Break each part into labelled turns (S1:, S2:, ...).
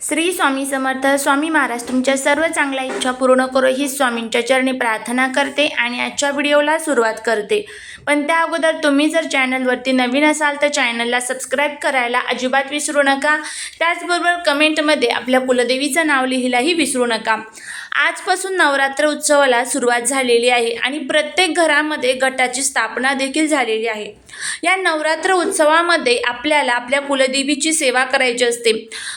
S1: श्री स्वामी समर्थ स्वामी महाराज तुमच्या सर्व चांगल्या इच्छा पूर्ण करो ही स्वामींच्या चरणी प्रार्थना करते आणि आजच्या व्हिडिओला सुरुवात करते. पण त्या अगोदर तुम्ही जर चॅनलवरती नवीन असाल तर चॅनलला सबस्क्राईब करायला अजिबात विसरू नका. त्याचबरोबर कमेंटमध्ये आपल्या कुलदेवीचं नाव लिहिलाही विसरू नका. आजपासून नवरात्र उत्सवाला सुरुवात झालेली आहे आणि प्रत्येक घरामध्ये गटाची स्थापना देखील झालेली आहे. या नवरात्र उत्सवामध्ये आपल्याला आपल्या कुलदेवीची सेवा करायची असते.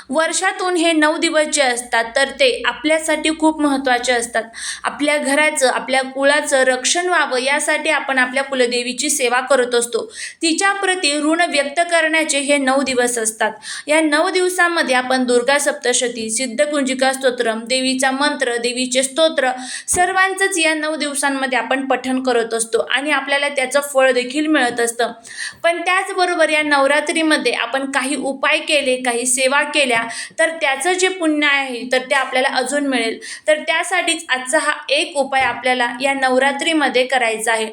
S1: वर्षातून हे नऊ दिवस जे असतात तर ते आपल्यासाठी खूप महत्त्वाचे असतात. आपल्या घराचं आपल्या कुळाचं रक्षण व्हावं यासाठी आपण आपल्या कुलदेवीची सेवा करत असतो. तिच्याप्रती ऋण व्यक्त करण्याचे हे नऊ दिवस असतात. या नऊ दिवसामध्ये आपण दुर्गा सप्तशती सिद्धकुंजिका स्तोत्रम देवीचा मंत्र देवीचे स्तोत्र सर्वांचंच या नऊ दिवसांमध्ये आपण पठण करत असतो. आणि आपल्याला त्याचं फळ देखील मिळत असतं. पण त्याचबरोबर या नवरात्रीमध्ये आपण काही उपाय केले काही सेवा केल्या तर त्याचं जे पुण्य आहे तर ते आपल्याला अजून मिळेल. तर त्यासाठीच आजचा हा एक उपाय आपल्याला या नवरात्रीमध्ये करायचा आहे.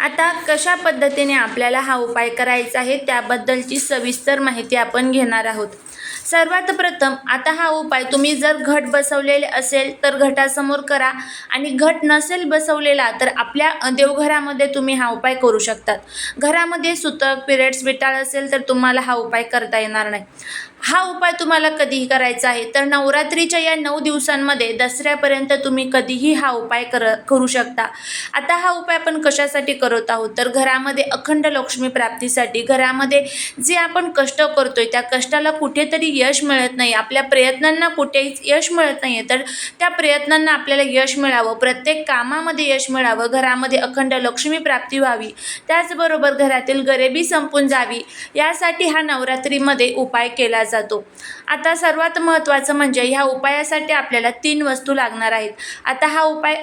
S1: आता कशा पद्धतीने आपल्याला हा उपाय करायचा आहे त्याबद्दलची सविस्तर माहिती आपण घेणार आहोत. सर्वात प्रथम आता हा उपाय तुम्ही जर घट बसवलेले असेल तर घटासमोर करा. आणि घट नसेल बसवलेला तर आपल्या देवघरामध्ये तुम्ही हा उपाय करू शकतात घरामध्ये सुतक पिरियड्स विटाळ असेल तर तुम्हाला हा उपाय करता येणार नाही. हा उपाय तुम्हाला कधीही करायचा आहे तर नवरात्रीच्या या नऊ दिवसांमध्ये दसऱ्यापर्यंत तुम्ही कधीही हा उपाय कर करू शकता. आता हा उपाय आपण कशासाठी करत आहोत? तर घरामध्ये अखंड लक्ष्मी प्राप्तीसाठी घरामध्ये जे आपण कष्ट करतोय त्या कष्टाला कुठेतरी यश मिळत नाही आपल्या प्रयत्नांना कुठेच यश मिळत नाही आहे तर त्या प्रयत्नांना आपल्याला यश मिळावं प्रत्येक कामामध्ये यश मिळावं घरामध्ये अखंड लक्ष्मी प्राप्ती व्हावी. त्याचबरोबर घरातील गरिबी संपून जावी यासाठी हा नवरात्रीमध्ये उपाय केला जातो. आता सर्वात महत्त्वाचं म्हणजे ह्या उपायासाठी आपल्याला तीन वस्तू लागणार आहेत. आता हा उपाय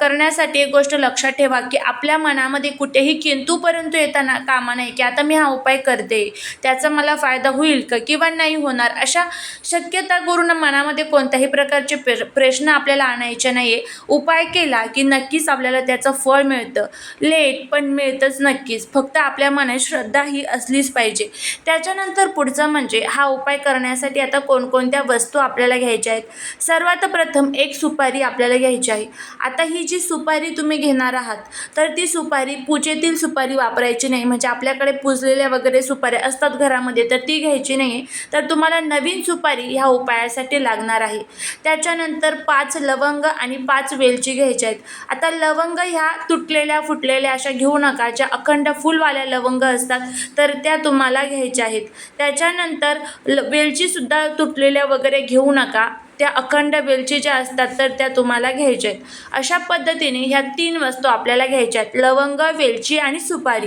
S1: करण्यासाठी एक गोष्ट लक्षात ठेवा की आपल्या मनामध्ये कुठेही किंतू परंतु येताना कामा नाही की आता मी हा उपाय करते. त्याचा मला फायदा होईल का किंवा नाही होणार? अशा शक्यता करून मनामध्ये कोणत्याही प्रकारचे प्र प्रश्न आपल्याला आणायचे नाही आहे उपाय केला की नक्कीच आपल्याला त्याचं फळ मिळतं. लेट पण मिळतंच नक्कीच. फक्त आपल्या मनात श्रद्धा ही असलीच पाहिजे. त्याच्यानंतर पुढचं म्हणजे हा उपाय करण्यासाठी आता कोणकोणत्या वस्तू आपल्याला घ्यायच्या आहेत? सर्वात प्रथम एक सुपारी आपल्याला घ्यायची आहे. आता ही जी सुपारी तुम्ही घेणार आहात तर ती सुपारी पूजेतील सुपारी वापरायची नाही. म्हणजे आपल्याकडे पुजलेल्या वगैरे सुपाऱ्या असतात घरामध्ये तर ती घ्यायची नाही आहे तर तुम्हाला नवीन सुपारी ह्या उपायासाठी लागणार आहे. त्याच्यानंतर पाच लवंग आणि पाच वेलची घ्यायच्या आहेत. आता लवंग ह्या तुटलेल्या फुटलेल्या अशा घेऊ नका ज्या अखंड फुलवाल्या लवंग असतात तर त्या तुम्हाला घ्यायच्या आहेत. त्याच्यानंतर ल वेलचीसुद्धा तुटलेल्या वगैरे घेऊ नका. त्या अखंड वेलची ज्या असतात तर त्या तुम्हाला घ्यायच्या आहेत. अशा पद्धतीने ह्या तीन वस्तू आपल्याला घ्यायच्या आहेत. लवंग वेलची आणि सुपारी.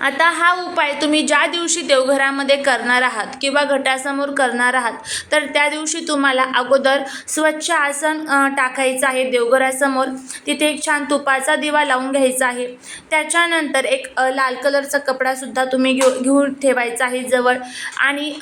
S1: आता हा उपाय तुम्ही ज्या दिवशी देवघरामध्ये करणार आहात किंवा घटासमोर करणार आहात तर त्या दिवशी तुम्हाला अगोदर स्वच्छ आसन टाकायचं आहे देवघरासमोर. तिथे एक छान तुपाचा दिवा लावून घ्यायचा आहे. त्याच्यानंतर एक लाल कलरचा कपडासुद्धा तुम्ही घेऊ घेऊन ठेवायचा आहे जवळ. आणि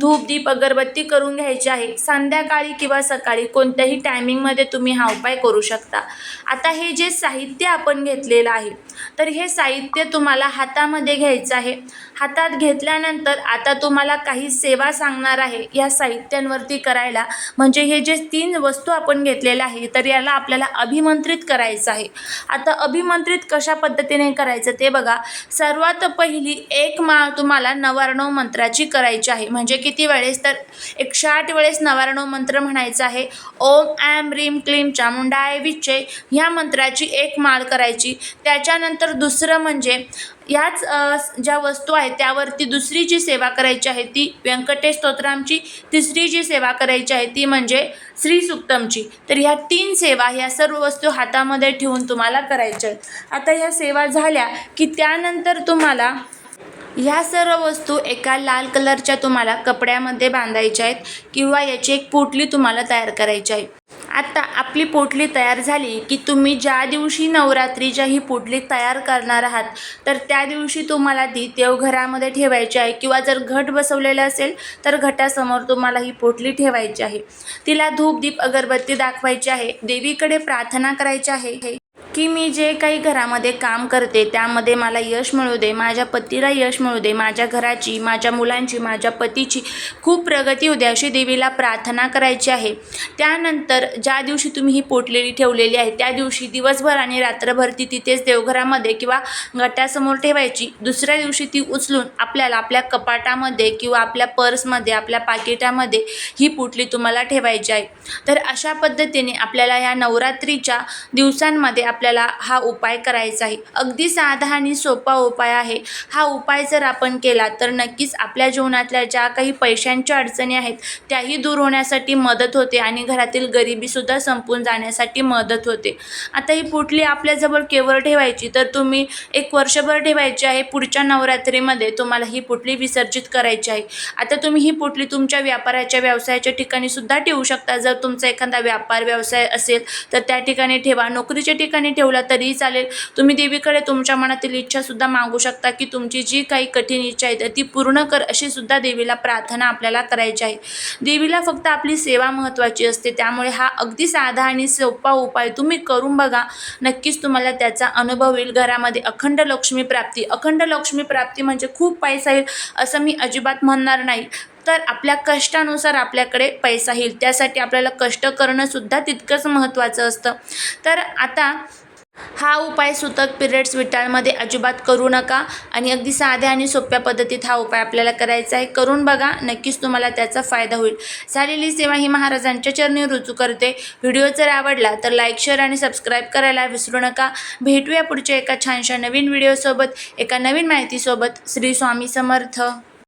S1: धूप दीप अगरबत्ती करून घ्यायची आहे. संध्याकाळी किंवा सकाळी कोणत्याही टायमिंगमध्ये तुम्ही हा उपाय करू शकता. आता हे जे साहित्य आपण घेतलेलं आहे तर हे साहित्य तुम्हाला हातामध्ये घ्यायचं आहे. हातात घेतल्यानंतर आता तुम्हाला काही सेवा सांगणार आहे या साहित्यांवरती करायला. म्हणजे हे जे तीन वस्तू आपण घेतलेल्या आहे तर याला आपल्याला अभिमंत्रित करायचं आहे. आता अभिमंत्रित कशा पद्धतीने करायचं ते बघा. सर्वात पहिली एक माळ तुम्हाला नवारणव मंत्राची करायची आहे. म्हणजे किती वेळेस तर एकशे आठ वेळेस नवारणव मंत्र म्हणायचा आहे. ओम ॲम रीम क्लीम चामुंडाय विचे ह्या मंत्राची एक माळ करायची. त्याच्यानंतर दुसरं म्हणजे ह्याच ज्या वस्तू आहेत त्यावरती दुसरी जी सेवा करायची आहे ती व्यंकटेश स्तोत्रांची तिसरी जी सेवा करायची आहे ती म्हणजे श्री सुक्तमची. तर ह्या तीन सेवा ह्या सर्व वस्तू हातामध्ये ठेवून तुम्हाला करायच्या आहेत. आता ह्या सेवा झाल्या की त्यानंतर तुम्हाला ह्या सर्व वस्तू एका लाल कलरच्या तुम्हाला कपड्यामध्ये बांधायच्या आहेत किंवा याची एक पोटली तुम्हाला तयार करायची आहे. आता आपली पोटली तयार झाली की तुम्ही ज्या दिवशी नवरात्रीच्या ही पोटली तयार करणार आहात तर त्या दिवशी तुम्हाला ती देवघरामध्ये ठेवायची आहे किंवा जर घट बसवलेलं असेल तर घटासमोर तुम्हाला ही पोटली ठेवायची आहे. तिला धूप दीप अगरबत्ती दाखवायची आहे देवीकडे प्रार्थना करायची आहे की मी जे काही घरामध्ये काम करते त्यामध्ये मला यश मिळू दे माझ्या पतीला यश मिळू दे माझ्या घराची माझ्या मुलांची माझ्या पतीची खूप प्रगती होऊ दे अशी देवीला प्रार्थना करायची आहे. त्यानंतर ज्या दिवशी तुम्ही ही पोटलेली ठेवलेली आहे त्या दिवशी दिवसभर आणि रात्रभर ती तिथेच देवघरामध्ये किंवा गटासमोर ठेवायची. दुसऱ्या दिवशी ती उचलून आपल्याला आपल्या कपाटामध्ये किंवा आपल्या पर्समध्ये आपल्या पाकिटामध्ये ही पुटली तुम्हाला ठेवायची आहे. तर अशा पद्धतीने आपल्याला या नवरात्रीच्या दिवसांमध्ये आपल्याला हा उपाय करायचा आहे. अगदी साधा आणि सोपा उपाय आहे. हा उपाय जर आपण केला तर नक्कीच आपल्या जीवनातल्या ज्या काही पैशांच्या अडचणी आहेत त्याही दूर होण्यासाठी मदत होते आणि घरातील गरिबीसुद्धा संपून जाण्यासाठी मदत होते. आता ही पुटली आपल्याजवळ केवळ ठेवायची तर तुम्ही एक वर्षभर ठेवायची आहे पुढच्या नवरात्रीमध्ये तुम्हाला ही पुटली विसर्जित करायची आहे. आता तुम्ही ही पुटली तुमच्या व्यापाराच्या व्यवसायाच्या ठिकाणी सुद्धा ठेवू शकता. जर तुमचा एखादा व्यापार व्यवसाय असेल तर त्या ठिकाणी ठेवा. नोकरीच्या ठिकाणी ठेवला तरीही चालेल. तुम्ही देवीकडे तुमच्या मनातील इच्छासुद्धा मागू शकता की तुमची जी काही कठीण इच्छा आहे तर ती पूर्ण कर अशी सुद्धा देवीला प्रार्थना आपल्याला करायची आहे. देवीला फक्त आपली सेवा महत्त्वाची असते. त्यामुळे हा अगदी साधा आणि सोपा उपाय तुम्ही करून बघा. नक्कीच तुम्हाला त्याचा अनुभव येईल घरामध्ये अखंड लक्ष्मी प्राप्ती. अखंड लक्ष्मी प्राप्ती म्हणजे खूप पैसा येईल असं मी अजिबात म्हणणार नाही. तर आपल्या कष्टानुसार आपल्याकडे पैसा येईल. त्यासाठी आपल्याला कष्ट करणंसुद्धा तितकंच महत्त्वाचं असतं. तर आता हा उपाय सुतक पिरियड्स विटाळमध्ये अजिबात करू नका आणि अगदी साध्या आणि सोप्या पद्धतीत हा उपाय आपल्याला करायचा आहे. करून बघा नक्कीच तुम्हाला त्याचा फायदा होईल. झालेली सेवा ही महाराजांच्या चरणी रुजू करते. व्हिडिओ जर आवडला तर लाईक शेअर आणि सबस्क्राईब करायला विसरू नका. भेटूया पुढच्या एका छानशा नवीन व्हिडिओसोबत एका नवीन माहितीसोबत. श्री स्वामी समर्थ.